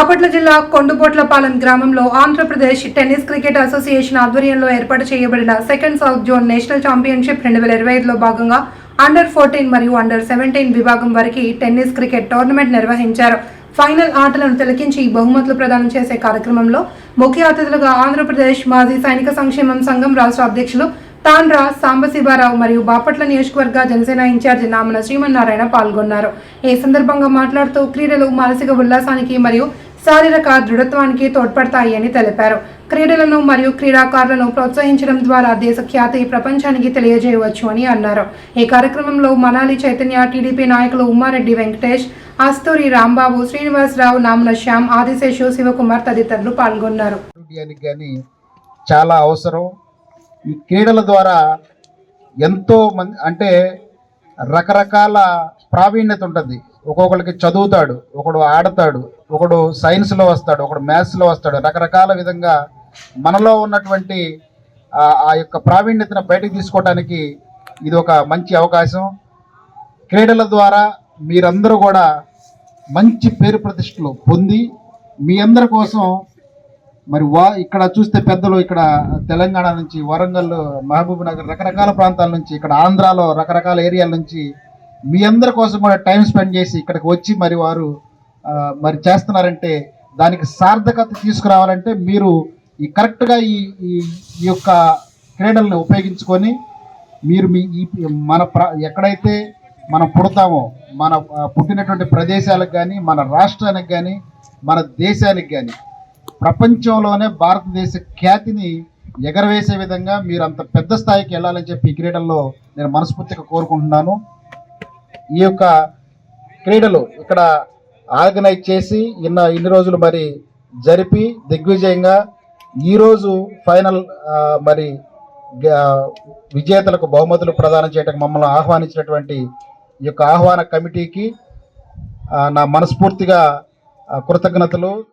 బాపట్ల జిల్లా కొండుపోట్లపాలెం గ్రామంలో Andhra Pradesh tennis cricket association ఆధ్వర్యంలో ఏర్పాటు చేయబడిన second south zone national championship రెండు వేల ఇరవై ఐదులో భాగంగా అండర్ ఫోర్టీన్ మరియు అండర్ సెవెంటీన్ విభాగం వరకు టెన్నిస్ క్రికెట్ టోర్నమెంట్ నిర్వహించారు. ఫైనల్ ఆటలను తిలకించి బహుమతులు ప్రదానం చేసే కార్యక్రమంలో ముఖ్య అతిథులుగా ఆంధ్రప్రదేశ్ మాజీ సైనిక సంక్షేమం సంఘం రాష్ట్ర అధ్యక్షులు తాండ్రా సాంబశివారావు మరియు బాపట్ల నియోజకవర్గ జనసేన ఇన్ఛార్జి నామన శ్రీమన్నారాయణ పాల్గొన్నారు. ఈ సందర్భంగా మాట్లాడుతూ క్రీడలు మానసిక ఉల్లాసానికి మరియు శారీరక దృఢత్వానికి తోడ్పడతాయి అని తెలిపారు. క్రీడలను మరియు క్రీడాకారులను ప్రోత్సహించడం ద్వారా దేశ ఖ్యాతి ప్రపంచానికి తెలియజేయవచ్చు అని అన్నారు. ఈ కార్యక్రమంలో మనాలి చైతన్య టీడీపీ నాయకులు ఉమ్మారెడ్డి వెంకటేష్ అస్తూరి రాంబాబు శ్రీనివాసరావు నామన శ్యామ్ ఆదిశేషు శివకుమార్ తదితరులు పాల్గొన్నారు. కానీ చాలా అవసరం. ఈ క్రీడల ద్వారా ఎంతో మంది అంటే రకరకాల ప్రావీణ్యత ఉంటుంది. ఒక్కొక్కరికి చదువుతాడు ఒకడు ఆడతాడు ఒకడు సైన్స్లో వస్తాడు ఒకడు మ్యాథ్స్లో వస్తాడు. రకరకాల విధంగా మనలో ఉన్నటువంటి ఆ- యొక్క ప్రావీణ్యతను బయటకు తీసుకోవడానికి ఇది ఒక మంచి అవకాశం. క్రీడల ద్వారా మీరందరూ కూడా మంచి పేరు ప్రతిష్టలు పొంది మీ అందరి కోసం మరి వా ఇక్కడ చూస్తే పెద్దలు ఇక్కడ తెలంగాణ నుంచి వరంగల్ మహబూబ్ నగర్ రకరకాల ప్రాంతాల నుంచి ఇక్కడ ఆంధ్రాలో రకరకాల ఏరియాల నుంచి మీ అందరి కోసం కూడా టైం స్పెండ్ చేసి ఇక్కడికి వచ్చి మరి వారు మరి చేస్తున్నారంటే దానికి సార్థకత తీసుకురావాలంటే మీరు ఈ కరెక్ట్గా ఈ ఈ ఈ యొక్క క్రీడల్ని ఉపయోగించుకొని మీరు మీ ఈ మన ప్ర ఎక్కడైతే మనం పుడతామో మన పుట్టినటువంటి ప్రదేశాలకు కానీ మన రాష్ట్రానికి కానీ మన దేశానికి కానీ ప్రపంచంలోనే భారతదేశ ఖ్యాతిని ఎగరవేసే విధంగా మీరు అంత పెద్ద స్థాయికి వెళ్ళాలని చెప్పి ఈ క్రీడల్లో నేను మనస్ఫూర్తిగా కోరుకుంటున్నాను. ఈ యొక్క క్రీడలు ఇక్కడ ఆర్గనైజ్ చేసి ఇన్న ఇన్ని రోజులు మరి జరిపి దిగ్విజయంగా ఈరోజు ఫైనల్ మరి గ- విజేతలకు బహుమతులు ప్రదానం చేయడానికి మమ్మల్ని ఆహ్వానించినటువంటి ఈ యొక్క ఆహ్వాన కమిటీకి నా మనస్ఫూర్తిగా కృతజ్ఞతలు.